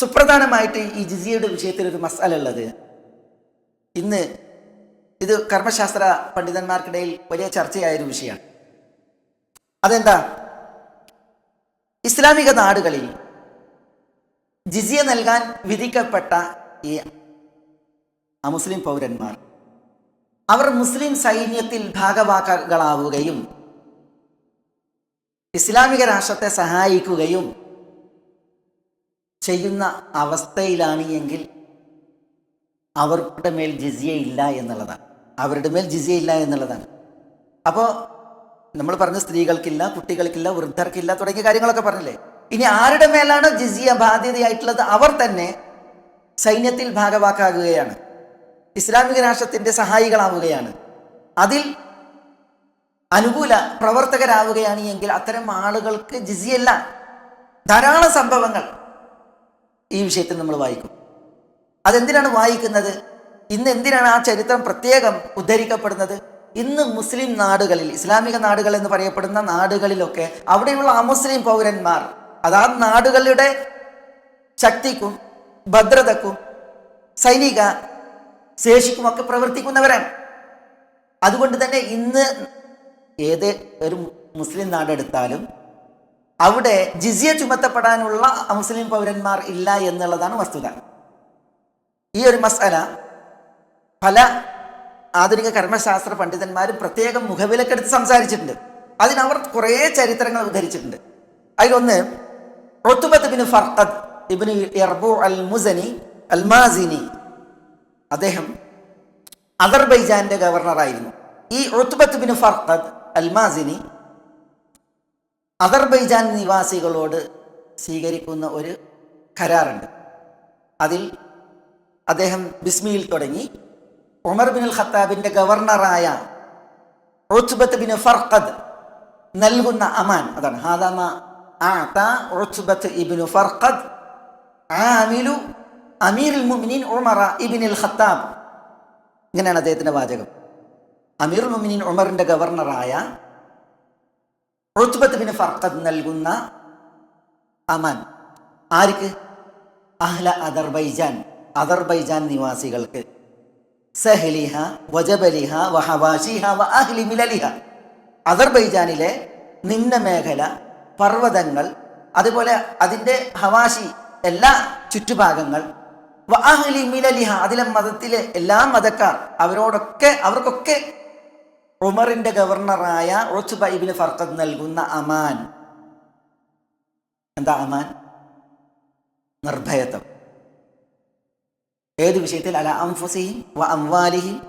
സുപ്രധാനമായിട്ട് ഈ ജിസിയയുടെ വിഷയത്തിൽ ഒരു മസാല ഉള്ളത്. ഇന്ന് ഇത് കർമ്മശാസ്ത്ര പണ്ഡിതന്മാർക്കിടയിൽ വലിയ ചർച്ചയായ ഒരു വിഷയമാണ്. അതെന്താ? ഇസ്ലാമിക നാടുകളിൽ ജിസിയ നൽകാൻ വിധിക്കപ്പെട്ട ഈ അമുസ്ലിം പൗരന്മാർ അവർ മുസ്ലിം സൈന്യത്തിൽ ഭാഗവാക്കുകളാവുകയും ഇസ്ലാമിക രാഷ്ട്രത്തെ സഹായിക്കുകയും ചെയ്യുന്ന അവസ്ഥയിലാണ് എങ്കിൽ അവരുടെ മേൽ ജിസിയ ഇല്ല എന്നുള്ളതാണ്. അവരുടെ മേൽ ജിസിയ ഇല്ല എന്നുള്ളതാണ്. അപ്പോൾ നമ്മൾ പറഞ്ഞ സ്ത്രീകൾക്കില്ല കുട്ടികൾക്കില്ല വൃദ്ധർക്കില്ല തുടങ്ങിയ കാര്യങ്ങളൊക്കെ പറഞ്ഞില്ലേ? ഇനി ആരുടെ മേലാണ് ജിസിയ ബാധ്യതയായിട്ടുള്ളത്? അവർ തന്നെ സൈന്യത്തിൽ ഭാഗവാക്കാകുകയാണ്. ഇസ്ലാമിക രാഷ്ട്രത്തിന്റെ സഹായികളാവുകയാണ്. അതിൽ അനുകൂല പ്രവർത്തകരാവുകയാണ് എങ്കിൽ അത്തരം ആളുകൾക്ക് ജിസിയല്ല. ധാരാളം സംഭവങ്ങൾ. ഈ വിഷയത്തിൽ നമ്മൾ വായിക്കും. അതെന്തിനാണ് വായിക്കുന്നത്? ഇന്ന് എന്തിനാണ് ആ ചരിത്രം പ്രത്യേകം ഉദ്ധരിക്കപ്പെടുന്നത്? ഇന്ന് മുസ്ലിം നാടുകളിൽ ഇസ്ലാമിക നാടുകൾ എന്ന് പറയപ്പെടുന്ന നാടുകളിലൊക്കെ അവിടെയുള്ള അമുസ്ലിം പൗരന്മാർ അതാ നാടുകളുടെ ശക്തിക്കും ഭദ്രതക്കും സൈനിക ശേഷിക്കുമൊക്കെ പ്രവർത്തിക്കുന്നവരാണ്. അതുകൊണ്ട് തന്നെ ഇന്ന് ഏത് ഒരു മുസ്ലിം നാടെടുത്താലും അവിടെ ജിസിയ ചുമത്തപ്പെടാനുള്ള മുസ്ലിം പൗരന്മാർ ഇല്ല എന്നുള്ളതാണ് വസ്തുത. ഈ ഒരു മസാല പല ആധുനിക കർമ്മശാസ്ത്ര പണ്ഡിതന്മാരും പ്രത്യേകം മുഖവിലക്കെടുത്ത് സംസാരിച്ചിട്ടുണ്ട്. അതിനവർ കുറേ ചരിത്രങ്ങൾ ഉദ്ധരിച്ചിട്ടുണ്ട്. അതിലൊന്ന് ഒത്തുബത്ത് ബിൻ ഇബിന് എർബു അൽ മുസനി അൽ മാസിനി അദ്ദേഹം അദർബൈജാന്റെ ഗവർണറായിരുന്നു. ഈ ഒത്തുബത്ത് ബിൻ ഫർഖദ് അൽ മാസിനി അദർബൈജാൻ നിവാസികളോട് സ്വീകരിക്കുന്ന ഒരു കരാറുണ്ട്. അതിൽ അദ്ദേഹം ബിസ്മിയിൽ തുടങ്ങി. ഉമർ ബിൻ ഖത്താബിന്റെ ഗവർണറായ റുത്ബത്ത് ബിൻ ഫർഖദ് നൽകുന്ന അമാൻ അതാണ് ഹാദമ ആത്ത ഇബ്നു ഫർഖദ് ആമിലു അമീർ മുഅ്മിനീൻ ഉമറ ഇബ്നുൽ ഖത്താബ് ഇങ്ങനെയാണ് അദ്ദേഹത്തിന്റെ വാചകം. അമീർ മുഅ്മിനീൻ ഉമറിന്റെ ഗവർണറായ ബിൻ ഫർഖദ് നൽകുന്ന അമാൻ. ആർക്ക്? അഹ്ല അദർബൈജാൻ. അദർബൈജാൻ നിവാസികൾക്ക്. സഹലിഹ വജബലിഹ വഹവാഷിഹ വ അഹ്ലി മിലലിഹ. അദർബൈജാനിലെ നിമ്ന മേഖല പർവതങ്ങൾ അതുപോലെ അതിന്റെ ഹവാഷി എല്ലാ ചുറ്റുഭാഗങ്ങൾ വ അഹ്ലി മിലലിഹ അതിലെ മതത്തിലെ എല്ലാ മതക്കാർ അവരോടൊക്കെ അവർക്കൊക്കെ ഉമറിന്റെ ഗവർണറായ ഒച്ചുബൈബിന് ഫർഖദ് നൽകുന്ന അമാൻ. എന്താ അമാൻ? നിർഭയത്വം. ഏത് വിഷയത്തിൽ? അല അംഫുസിഹിം വ അംവാലിഹിം.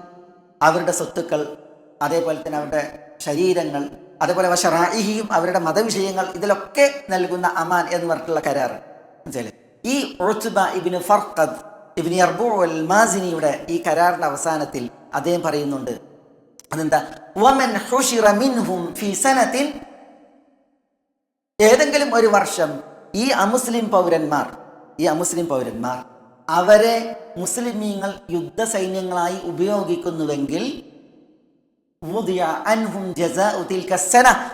അവരുടെ സ്വത്തുക്കൾ അതേപോലെ തന്നെ അവരുടെ ശരീരങ്ങൾ അതേപോലെ വഷറായിഹിയും അവരുടെ മതവിഷയങ്ങൾ ഇതിലൊക്കെ നൽകുന്ന അമാൻ എന്ന് പറഞ്ഞിട്ടുള്ള കരാറ്. ഈ ഒഴുത്തുബ ഇബിന് ഫർഖദ് ഇബിന് അർബു അൽ മാസിനിയുടെ ഈ കരാറിന്റെ അവസാനത്തിൽ അദ്ദേഹം പറയുന്നുണ്ട് അതെന്താ? വമൻ ഹുഷിറ മിൻഹും ഫി സനത്തിൻ ഏതെങ്കിലും ഒരു വർഷം ഈ അമുസ്ലിം പൗരന്മാർ ഈ അമുസ്ലിം പൗരന്മാർ അവരെ മുസ്ലിമീങ്ങൾ യുദ്ധ സൈന്യങ്ങളായി ഉപയോഗിക്കുന്നുവെങ്കിൽ.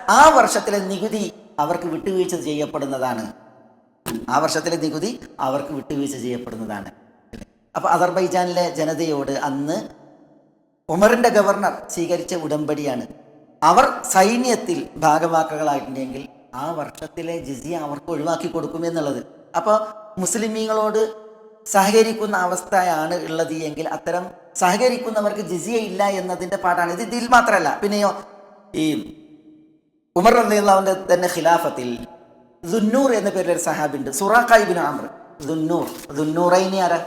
ആ വർഷത്തിലെ നികുതി അവർക്ക് വിട്ടുവീഴ്ച ചെയ്യപ്പെടുന്നതാണ്. ആ വർഷത്തിലെ നികുതി അവർക്ക് വിട്ടുവീഴ്ച ചെയ്യപ്പെടുന്നതാണ്. അപ്പൊ അസർബൈജാനിലെ ജനതയോട് അന്ന് ഉമറിന്റെ ഗവർണർ സ്വീകരിച്ച ഉടമ്പടിയാണ്. അവർ സൈന്യത്തിൽ ഭാഗവാക്കുകളായിട്ടുണ്ടെങ്കിൽ ആ വർഷത്തിലെ ജിസിയ അവർക്ക് ഒഴിവാക്കി കൊടുക്കും എന്നുള്ളത്. അപ്പോൾ മുസ്ലിമീങ്ങളോട് സഹകരിക്കുന്ന അവസ്ഥയാണ് ഉള്ളത് എങ്കിൽ അത്തരം സഹകരിക്കുന്നവർക്ക് ജിസിയ ഇല്ല എന്നതിന്റെ പാട്ടാണ് ഇത് ഇതിൽ മാത്രമല്ല പിന്നെയോ ഈ ഉമർ റളിയല്ലാഹുവിന്റെ തന്നെ ഖിലാഫത്തിൽ ദുന്നൂർ എന്ന പേരിലൊരു സഹാബിണ്ട് സുറാഖായിബിൻ ആമർ ദുന്നൂർ. ദുന്നൂറൈനി ആരാ?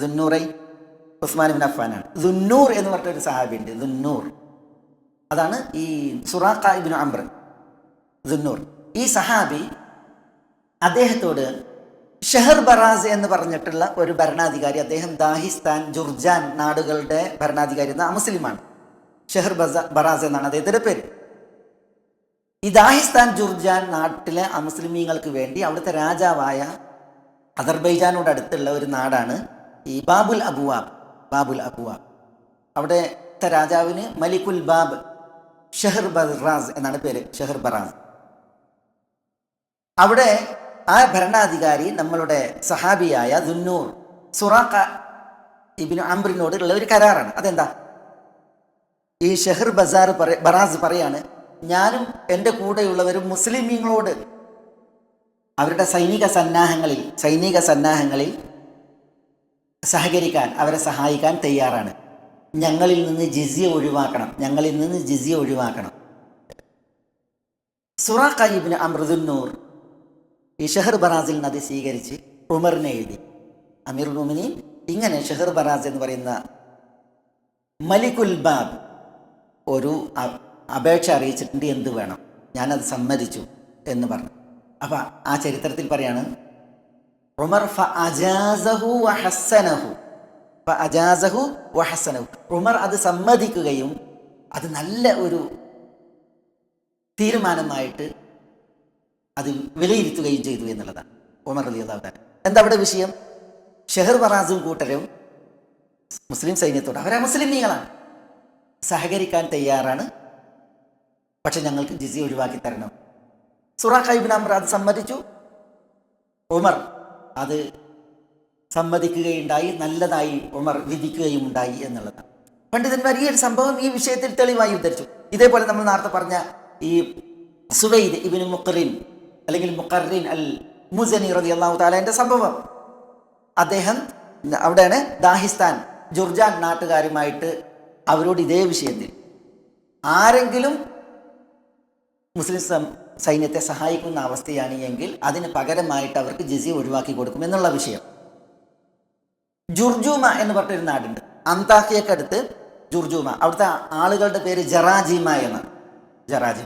ദുന്നൂറൈ ഉസ്മാൻ ബിൻ അഫ്ഫാനാണ് ദുന്നൂർ എന്ന് പറഞ്ഞ ഒരു സഹാബി ഉണ്ട് ദുന്നൂർ. അതാണ് ഈ സുറാഖ ഇബിൻ അമ്ര ദുന്നൂർ. ഈ സഹാബി അദ്ദേഹത്തോട് ഷെഹർ ബറാസ് എന്ന് പറഞ്ഞിട്ടുള്ള ഒരു ഭരണാധികാരി അദ്ദേഹം ദാഹിസ്ഥാൻ ജുർജാൻ നാടുകളുടെ ഭരണാധികാരി എന്ന മുസ്ലിമാണ്. ഷെഹർ ബറാസ് എന്നാണ് അദ്ദേഹത്തിന്റെ പേര്. ഈ ദാഹിസ്ഥാൻ ജുർജാൻ നാട്ടിലെ അമുസ്ലിമീങ്ങൾക്ക് വേണ്ടി അവിടുത്തെ രാജാവായ അദർബൈജാനോട് അടുത്തുള്ള ഒരു നാടാണ് ഈ ബാബുൽ അബുവാബ്. ബാബുൽ അബുവ. അവിടെ രാജാവിന് മലിക്കുൽ ബാബ് ഷെഹർ ബറാസ് എന്നാണ് പേര് ഷെഹർ ബറാസ് അവിടെ ആ ഭരണാധികാരി നമ്മളുടെ സഹാബിയായ ദുന്നൂർ സുറാഖ ഇബിന് അംബ്രിനോട് ഉള്ള ഒരു കരാറാണ്. അതെന്താ? ഈ ഷെഹർ ബസാർ പറ ബറാസ് പറയാണ് ഞാനും എന്റെ കൂടെയുള്ളവരും മുസ്ലിമീങ്ങളോട് അവരുടെ സൈനിക സന്നാഹങ്ങളിൽ സൈനിക സന്നാഹങ്ങളിൽ സഹകരിക്കാൻ അവരെ സഹായിക്കാൻ തയ്യാറാണ്. ഞങ്ങളിൽ നിന്ന് ജിസിയ ഒഴിവാക്കണം. ഞങ്ങളിൽ നിന്ന് ജിസിയ ഒഴിവാക്കണം. സുറാഖയിബിന് അമൃതുന്നൂർ ഈ ഷെഹർ ബറാസിൽ നിന്ന് അത് സ്വീകരിച്ച് ഉമറിനെ എഴുതി. അമീർ ഉമിനി ഇങ്ങനെ ഷെഹർ ബറാസ് എന്ന് പറയുന്ന മലിക്കുൽ ബാബ് ഒരു അപേക്ഷ അറിയിച്ചിട്ടുണ്ട് എന്ത് വേണം. ഞാനത് സമ്മതിച്ചു എന്ന് പറഞ്ഞു. അപ്പം ആ ചരിത്രത്തിൽ പറയാണ് ഉമർ ഉമർ അത് സമ്മതിക്കുകയും അത് നല്ല ഒരു തീരുമാനമായിട്ട് അത് വിലയിരുത്തുകയും ചെയ്തു എന്നുള്ളതാണ് ഉമർ അലി അള്ളാഹു എന്താ അവിടെ വിഷയം? ഷെഹർ ബറാസും കൂട്ടരും മുസ്ലിം സൈന്യത്തോട് അവരെ മുസ്ലിമീങ്ങളാണ്. സഹകരിക്കാൻ തയ്യാറാണ്. പക്ഷെ ഞങ്ങൾക്ക് ജിസി ഒഴിവാക്കി തരണം. സുറാഖൈബിൻ അമ്ര അത് സമ്മതിച്ചു. ഉമർ അത് സമ്മതിക്കുകയുണ്ടായി നല്ലതായി ഉമർ വിധിക്കുകയും ഉണ്ടായി എന്നുള്ളതാണ്. പണ്ഡിതന്മാർ ഈ ഒരു സംഭവം ഈ വിഷയത്തിൽ തെളിവായി ഉദ്ധരിച്ചു. ഇതേപോലെ നമ്മൾ നേരത്തെ പറഞ്ഞ ഈ സുവൈദ് ഇബിന് മുഖറിൻ അല്ലെങ്കിൽ മുഖറിൻ അൽ മുസനി റതി അള്ളാഹു താലാന്റെ സംഭവം. അദ്ദേഹം അവിടെയാണ് ദാഹിസ്ഥാൻ ജുർജാൻ നാട്ടുകാരുമായിട്ട് അവരോട് ഇതേ വിഷയത്തിൽ. ആരെങ്കിലും മുസ്ലിം സൈന്യത്തെ സഹായിക്കുന്ന അവസ്ഥയാണ് എങ്കിൽ അതിന് പകരമായിട്ട് അവർക്ക് ജിസി ഒഴിവാക്കി കൊടുക്കും എന്നുള്ള വിഷയം. ജുർജൂമ എന്ന് പറഞ്ഞൊരു നാടുണ്ട്. അന്താക്കിയക്കടുത്ത് ജുർജൂമ. അവിടുത്തെ ആളുകളുടെ പേര് ജറാജിമ എന്നാണ്. ജറാജിമ.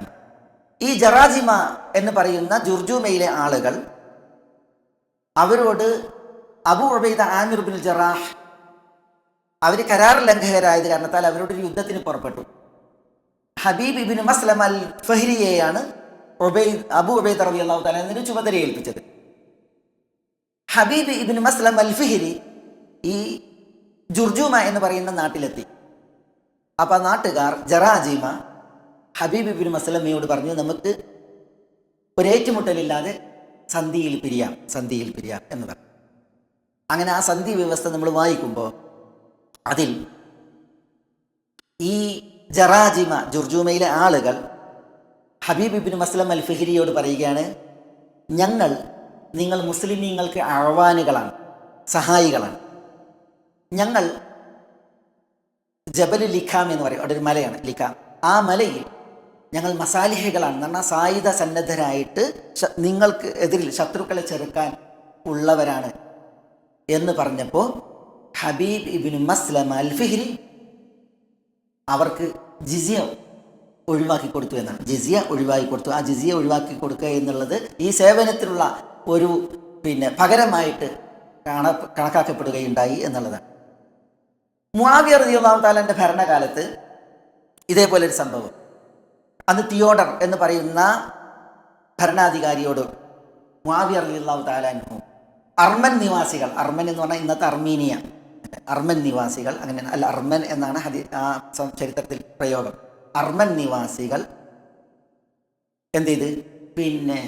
ഈ ജറാജിമ എന്ന് പറയുന്ന ജുർജൂമയിലെ ആളുകൾ അവരോട് Abu Ubaida Amir bin Jarrah അവർ കരാർ ലംഘകരായത് കാരണത്താൽ അവരോട് യുദ്ധത്തിന് പുറപ്പെട്ടു. ഹബീബ് ഇബിൻ മസ്ലം അൽ ഫഹ്രിയെയാണ് ഉബൈദ് അബു ഉബൈദ് റബി അള്ളാഹു താല എന്നൊരു ചുമതല ഏൽപ്പിച്ചത്. ഹബീബ് ഇബിൻ മസ്ലം അൽ ഫിഹിരി ഈ ജുർജുമ എന്ന് പറയുന്ന നാട്ടിലെത്തി. അപ്പൊ നാട്ടുകാർ ജറാജീമ ഹബീബ് ഇബിൻ മസ്ലമയോട് പറഞ്ഞു നമുക്ക് ഒരേറ്റുമുട്ടലില്ലാതെ സന്ധിയിൽ പിരിയാം സന്ധിയിൽ പിരിയാം എന്ന് പറഞ്ഞു. അങ്ങനെ ആ സന്ധി വ്യവസ്ഥ നമ്മൾ വായിക്കുമ്പോൾ അതിൽ ഈ ജറാജിമ ജുർജുമയിലെ ആളുകൾ ഹബീബ് ഇബിൻ മസ്ലം അൽ പറയുകയാണ് ഞങ്ങൾ നിങ്ങൾ മുസ്ലിമീങ്ങൾക്ക് അഴവാനുകളാണ് സഹായികളാണ്. ഞങ്ങൾ ജബൽ ലിഖാം എന്ന് പറയും അവിടെ ഒരു മലയാണ് ലിഖാം ആ മലയിൽ ഞങ്ങൾ മസാലിഹകളാണ്. എന്ന് പറഞ്ഞാൽ സായുധ സന്നദ്ധരായിട്ട് നിങ്ങൾക്ക് എതിരിൽ ശത്രുക്കളെ ചെറുക്കാൻ ഉള്ളവരാണ്. എന്ന് പറഞ്ഞപ്പോൾ ഹബീബ് ഇബിൻ മസ്ലം അൽഫിഹിരി അവർക്ക് ജിസിയ ഒഴിവാക്കി കൊടുത്തു എന്നാണ്. ജിസിയ ഒഴിവാക്കി കൊടുത്തു. ആ ജിസിയ ഒഴിവാക്കി കൊടുക്കുക എന്നുള്ളത് ഈ സേവനത്തിലുള്ള ഒരു പിന്നെ പകരമായിട്ട് കാണ കണക്കാക്കപ്പെടുകയുണ്ടായി എന്നുള്ളതാണ്. മുആവിയ റളിയല്ലാഹു താലാന്റെ ഭരണകാലത്ത് ഇതേപോലെ ഒരു സംഭവം. അന്ന് തിയോഡർ എന്ന് പറയുന്ന ഭരണാധികാരിയോട് മുആവിയ റളിയല്ലാഹു താലാൻഹു അർമൻ നിവാസികൾ അർമൻ എന്ന് പറഞ്ഞാൽ ഇന്നത്തെ അർമീനിയ അർമൻ നിവാസികൾ അങ്ങനെ അല്ല അർമൻ എന്നാണ് ഹദി ആ ചരിത്രത്തിൽ പ്രയോഗം. അർമൻ നിവാസികൾ എന്ത് ചെയ്ത്? പിന്നെ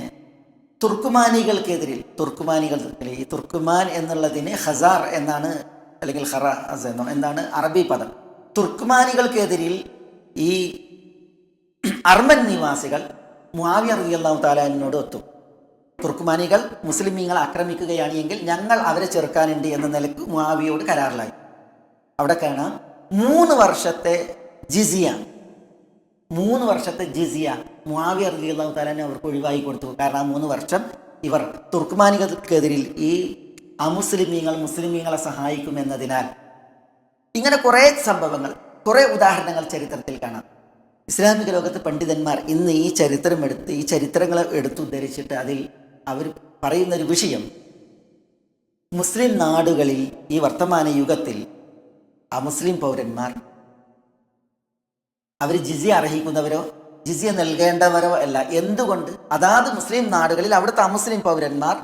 തുർക്കുമാനികൾക്കെതിരിൽ തുർക്കുമാനികൾ ഈ തുർക്കുമാൻ എന്നുള്ളതിന് ഹസാർ എന്നാണ് അല്ലെങ്കിൽ ഹറാസ് എന്നോ എന്താണ് അറബി പദം. തുർക്കുമാനികൾക്കെതിരിൽ ഈ അർമൻ നിവാസികൾ മുആവിയ റളിയല്ലാഹു താലാനോട് ഒത്തു. തുർക്കുമാനികൾ മുസ്ലിമീങ്ങളെ ആക്രമിക്കുകയാണ് എങ്കിൽ ഞങ്ങൾ അവരെ ചെറുക്കാനുണ്ട് എന്ന നിലയ്ക്ക് മുആവിയോട് കരാറിലായി. അവിടെ കാണാം മൂന്ന് വർഷത്തെ ജിസിയ മൂന്ന് വർഷത്തെ ജിസിയ മുആവിയ റളിയല്ലാഹു താലാനെ അവർക്ക് ഒഴിവാക്കി കൊടുത്തു. കാരണം ആ മൂന്ന് വർഷം ഇവർ തുർക്കുമാനികൾക്കെതിരിൽ ഈ അമുസ്ലിമീങ്ങൾ മുസ്ലിമീങ്ങളെ സഹായിക്കുമെന്നതിനാൽ ഇങ്ങനെ കുറേ സംഭവങ്ങൾ കുറേ ഉദാഹരണങ്ങൾ ചരിത്രത്തിൽ കാണാം. ഇസ്ലാമിക ലോകത്ത് പണ്ഡിതന്മാർ ഇന്ന് ഈ ചരിത്രം എടുത്ത് ഈ ചരിത്രങ്ങൾ എടുത്തുദ്ധരിച്ചിട്ട് അതിൽ അവർ പറയുന്ന ഒരു വിഷയം മുസ്ലിം നാടുകളിൽ ഈ വർത്തമാന യുഗത്തിൽ അമുസ്ലിം പൗരന്മാർ അവർ ജിസി അർഹിക്കുന്നവരോ ജിസിയ നൽകേണ്ടവരോ അല്ല. എന്തുകൊണ്ട്? അതാത് മുസ്ലിം നാടുകളിൽ അവിടുത്തെ അമുസ്ലിം പൗരന്മാർ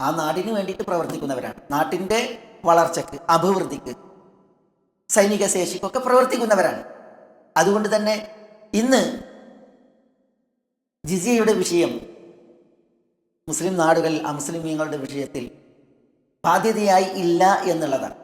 ആ നാടിന് വേണ്ടിയിട്ട് പ്രവർത്തിക്കുന്നവരാണ്. നാട്ടിന്റെ വളർച്ചയ്ക്ക് അഭിവൃദ്ധിക്ക് സൈനിക ശേഷിക്കൊക്കെ പ്രവർത്തിക്കുന്നവരാണ്. അതുകൊണ്ട് തന്നെ ഇന്ന് ജിസിയയുടെ വിഷയം മുസ്ലിം നാടുകളിൽ അമുസ്ലിമീങ്ങളുടെ വിഷയത്തിൽ ബാധ്യതയായി ഇല്ല എന്നുള്ളതാണ്.